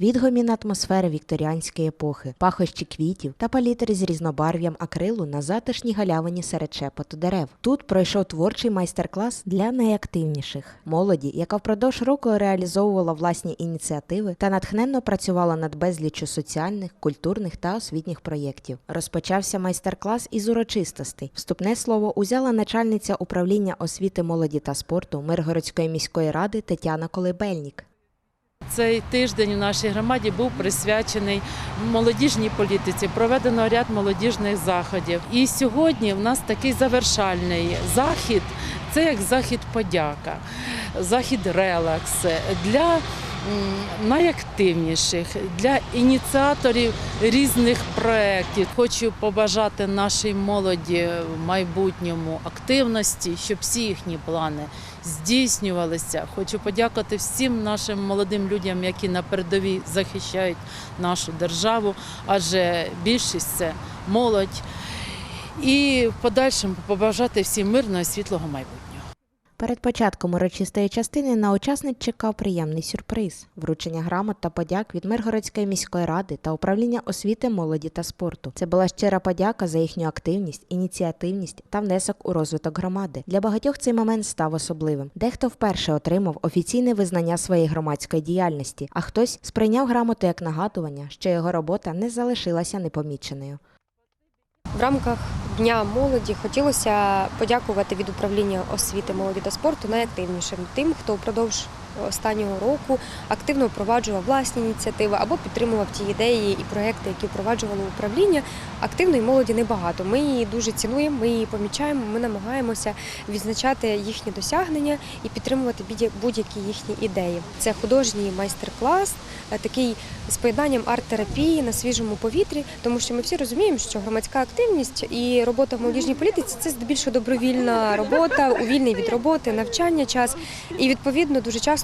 відгомін атмосфери вікторіанської епохи, пахощі квітів та палітри з різнобарв'ям акрилу на затишній галявині серед шепоту дерев. Тут пройшов творчий майстер-клас для найактивніших молоді, яка впродовж року реалізовувала власні ініціативи та натхненно працювала над безліччю соціальних, культурних та освітніх проєктів. Розпочався майстер-клас із урочистостей. Вступне слово узяла начальниця управління освіти, молоді та спорту Миргородської міської ради Тетяна Колибельнік. Цей тиждень у нашій громаді був присвячений молодіжній політиці. Проведено ряд молодіжних заходів. І сьогодні в нас такий завершальний захід. Це як захід подяка, захід релакс для найактивніших, для ініціаторів різних проєктів. Хочу побажати нашій молоді в майбутньому активності, щоб всі їхні плани здійснювалися. Хочу подякувати всім нашим молодим людям, які на передовій захищають нашу державу, адже більшість це молодь. І в подальшому побажати всім мирного і світлого майбутнього. Перед початком урочистої частини на учасниць чекав приємний сюрприз вручення грамот та подяк від Миргородської міської ради та управління освіти, молоді та спорту. Це була щира подяка за їхню активність, ініціативність та внесок у розвиток громади. Для багатьох цей момент став особливим. Дехто вперше отримав офіційне визнання своєї громадської діяльності, а хтось сприйняв грамоту як нагадування, що його робота не залишилася непоміченою. В рамках Дня молоді. Хотілося подякувати від управління освіти, молоді та спорту найактивнішим тим, хто впродовж останнього року активно впроваджував власні ініціативи або підтримував ті ідеї і проекти, які впроваджувало управління. Активної молоді небагато. Ми її дуже цінуємо, ми її помічаємо. Ми намагаємося відзначати їхні досягнення і підтримувати будь- будь-які їхні ідеї. Це художній майстер-клас, е, такий з поєднанням арт-терапії на свіжому повітрі, тому що ми всі розуміємо, що громадська активність і робота в молодіжній політиці це здебільшого добровільна робота, у вільний від роботи, навчання час. І відповідно дуже часто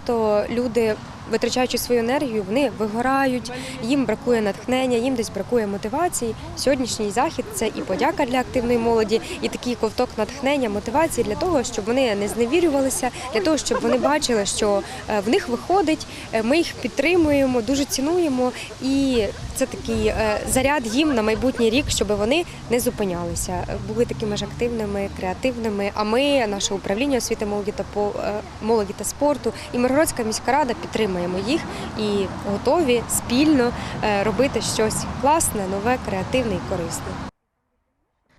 люди, витрачаючи свою енергію, вони вигорають, їм бракує натхнення, їм десь бракує мотивації. Сьогоднішній захід це і подяка для активної молоді, і такий ковток натхнення, мотивації для того, щоб вони не зневірювалися, для того, щоб вони бачили, що е, в них виходить. е, Ми їх підтримуємо, дуже цінуємо, і це такий е, заряд їм на майбутній рік, щоб вони не зупинялися, були такими ж активними, креативними. А ми, наше управління освіти молоді та молоді та спорту і Миргородська міська рада підтримуємо їх і готові спільно е, робити щось класне, нове, креативне і корисне.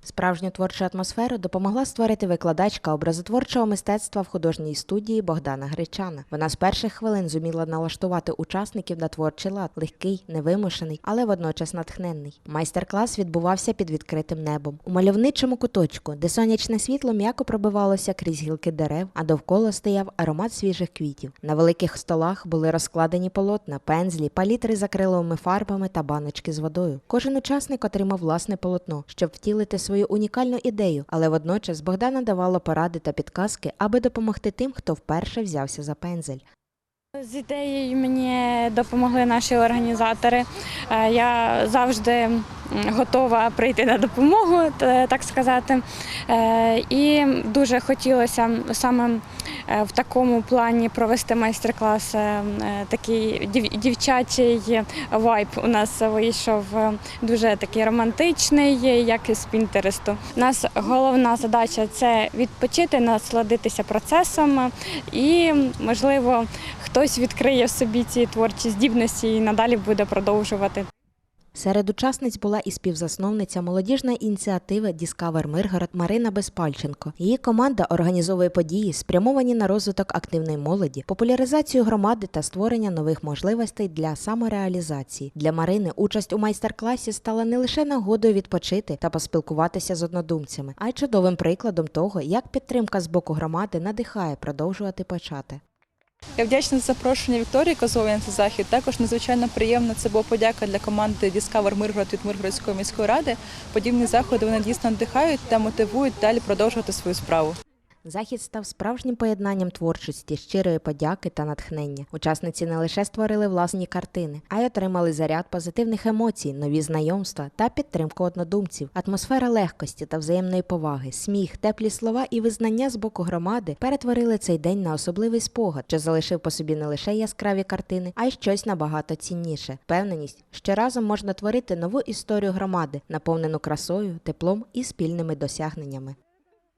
Справжню творчу атмосферу допомогла створити викладачка образотворчого мистецтва в художній студії Богдана Гречана. Вона з перших хвилин зуміла налаштувати учасників на творчий лад, легкий, невимушений, але водночас натхненний. Майстер-клас відбувався під відкритим небом у мальовничому куточку, де сонячне світло м'яко пробивалося крізь гілки дерев, а довкола стояв аромат свіжих квітів. На великих столах були розкладені полотна, пензлі, палітри з акриловими фарбами та баночки з водою. Кожен учасник отримав власне полотно, щоб втілити свою унікальну ідею, але водночас Богдана давала поради та підказки, аби допомогти тим, хто вперше взявся за пензель. З ідеєю мені допомогли наші організатори. Е, Я завжди готова прийти на допомогу, так сказати. Е, І дуже хотілося саме е, в такому плані провести майстер-клас. е, Такий дівчачий вайб у нас вийшов дуже такий романтичний, як із Пінтересту. У нас головна задача це відпочити, насладитися процесом і, можливо, хтось відкриє в собі ці творчі здібності і надалі буде продовжувати. Серед учасниць була і співзасновниця молодіжної ініціативи Discover Миргород Марина Безпальченко. Її команда організовує події, спрямовані на розвиток активної молоді, популяризацію громади та створення нових можливостей для самореалізації. Для Марини участь у майстер-класі стала не лише нагодою відпочити та поспілкуватися з однодумцями, а й чудовим прикладом того, як підтримка з боку громади надихає продовжувати почати. Я вдячна за запрошення Вікторії Козової на цей захід. Також надзвичайно приємно це була подяка для команди Discover Миргород від Миргородської міської ради. Подібні заходи вони дійсно надихають та мотивують далі продовжувати свою справу. Захід став справжнім поєднанням творчості, щирої подяки та натхнення. Учасниці не лише створили власні картини, а й отримали заряд позитивних емоцій, нові знайомства та підтримку однодумців. Атмосфера легкості та взаємної поваги, сміх, теплі слова і визнання з боку громади перетворили цей день на особливий спогад, що залишив по собі не лише яскраві картини, а й щось набагато цінніше. Впевненість, що разом можна творити нову історію громади, наповнену красою, теплом і спільними досягненнями.